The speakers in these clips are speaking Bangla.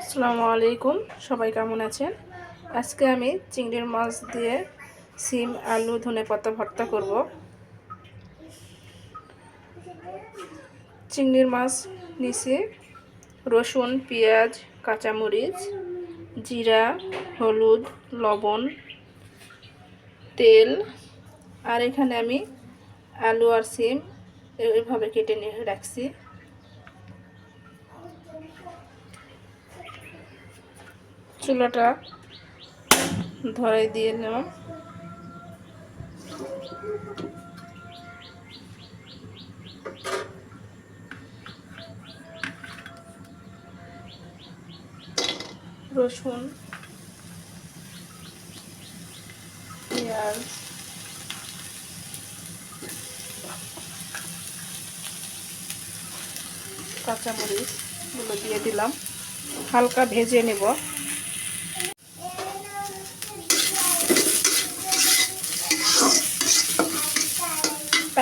আসসালামু আলাইকুম, সবাই কেমন আছেন? আজকে আমি চিংড়ির মাছ দিয়ে সিম, আলু, ধনে পাতা ভর্তা করব। চিংড়ির মাছ নিচে রসুন, পেঁয়াজ, কাঁচামরিচ, জিরা, হলুদ, লবণ, তেল আর এখানে আমি আলু আর সিম এইভাবে কেটে নিয়ে রাখছি। চুলাটা ধরাই দিয়ে নিলাম রসুন, পেঁয়াজ কাঁচামরিচগুলো দিয়ে দিলাম। হালকা ভেজে নেব।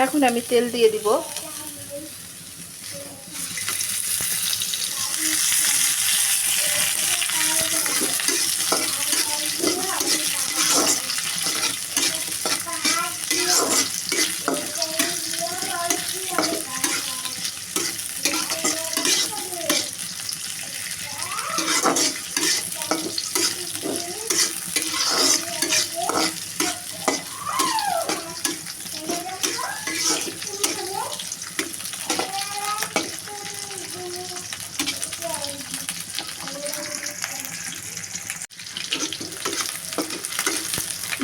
এখন আমি তেল দিয়ে দিব।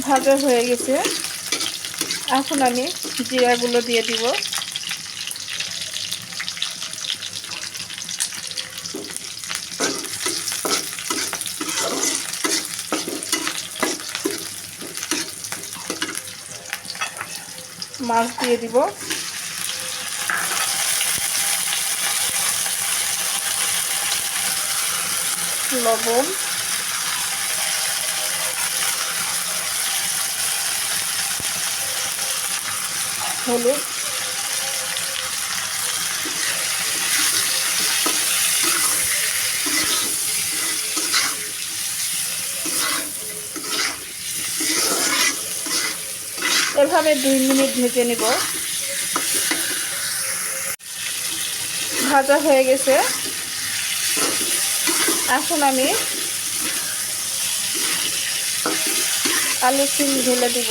ভাজা হয়ে গেছে। এখন আমি জিরাগুলো দিয়ে দিব। মাছ দিয়ে দিব। লবণ। হলুদ। এভাবে দুই মিনিট ভেজে নেব। ভাজা হয়ে গেছে। এখন আমি আলু সিম ঢেলে দিব।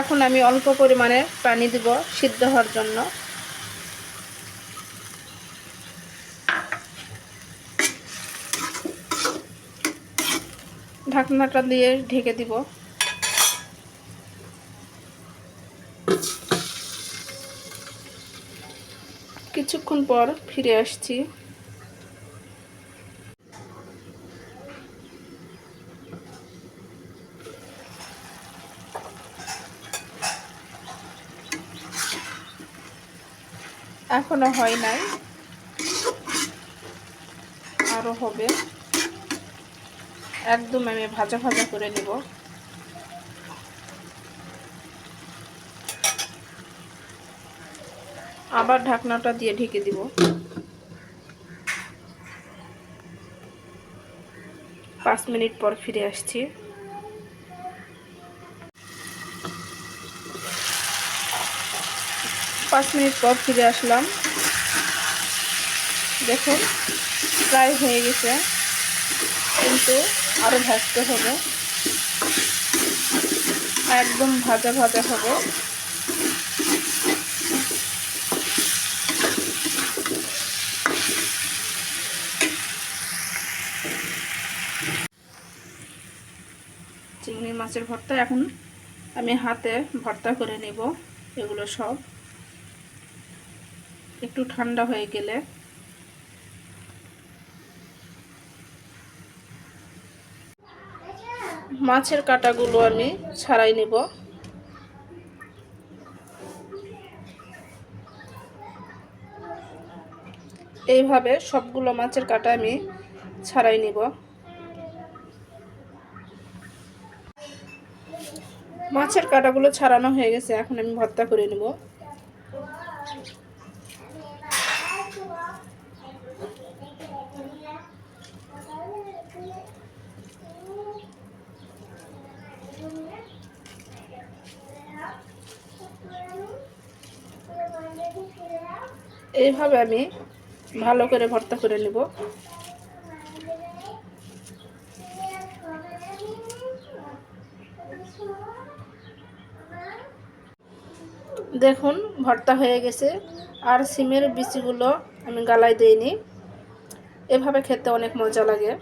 এখন আমি অল্প পরিমাণে পানি দিব সিদ্ধ হওয়ার জন্য। ঢাকনাটা দিয়ে ঢেকে দিব। কিছুক্ষণ পর ফিরে আসছি। এখনও হয় নাই। আরও হবে। একদম আমি ভাজা ভাজা করে নেব। আবার ঢাকনাটা দিয়ে ঢেকে দিব। পাঁচ মিনিট পর ফিরে আসছি। পাঁচ মিনিট পর ফিরে আসলাম। দেখুন, প্রায় হয়ে গেছে, কিন্তু আরও ভাজতে হবে। একদম ভাজা ভাজা হবে। চিংড়ি মাছের ভর্তা এখন আমি হাতে ভর্তা করে নেব, এগুলো সব। একটু ঠান্ডা হয়ে গেলে। মাছের কাটাগুলো আমি ছাড়াই নেব। এইভাবে সবগুলো মাছের কাটা আমি ছাড়াই নিব। মাছের কাটাগুলো ছাড়ানো হয়ে গেছে, এখন আমি ভর্তা করে নেব। এইভাবে আমি ভালো করে ভর্তা করে নেব। দেখুন, ভর্তা হয়ে গেছে। আর সিমের বিচিগুলো আমি গালায় দিইনি। এভাবে খেতে অনেক মজা লাগে।